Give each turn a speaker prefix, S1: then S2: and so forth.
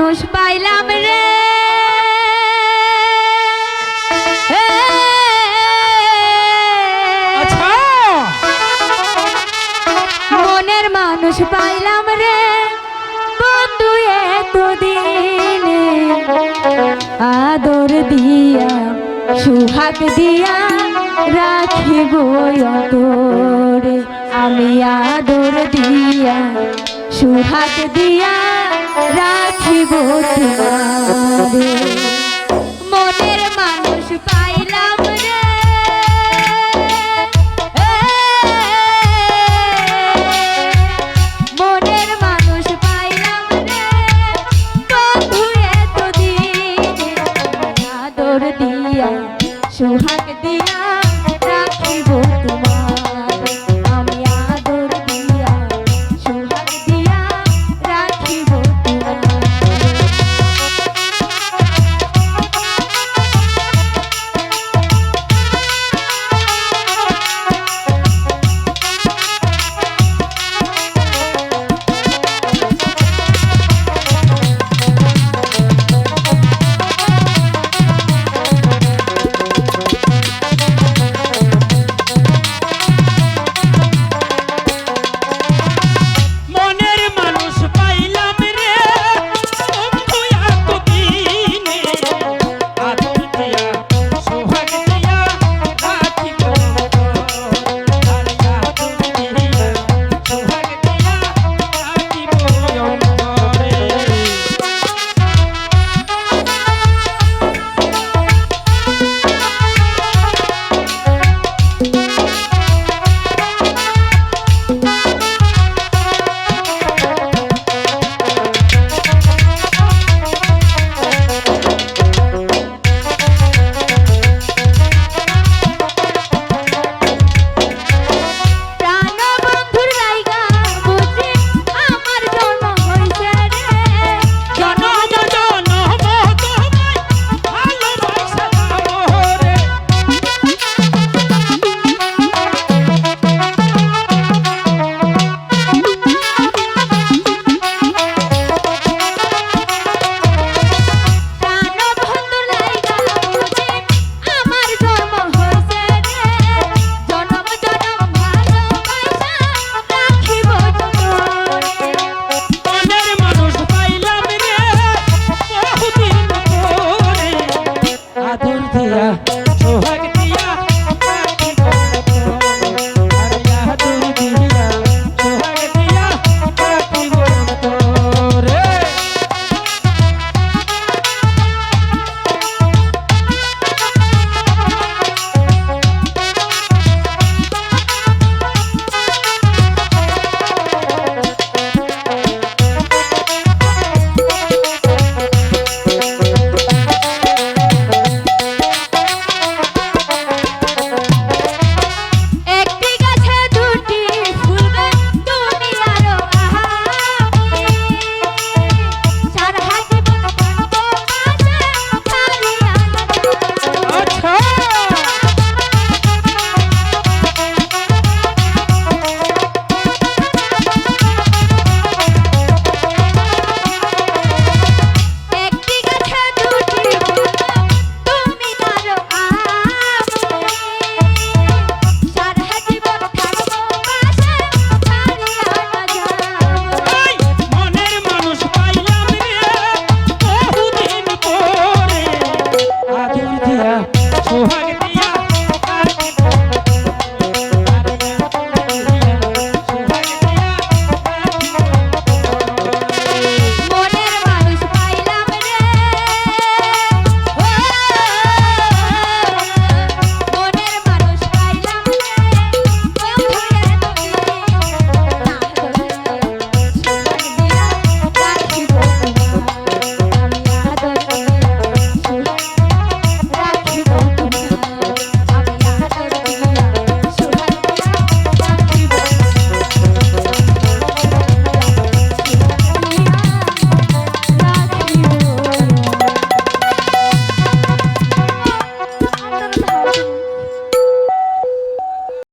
S1: মানুষ পাইলাম রে।
S2: আচ্ছা।
S1: মনের মানুষ পাইলাম রে। বন্ধু এতদিনে আদর দিয়া সুহাগ দিয়া রাখিব অন্তরে আমি রাখিব তোমারে মনের মানুষ পাইলাম রে। মনের মানুষ পাইলাম রে। বন্ধু এতদিন আদর দিয়া, সোহাগ দিয়া রাখিব তোমার
S2: সোহাগ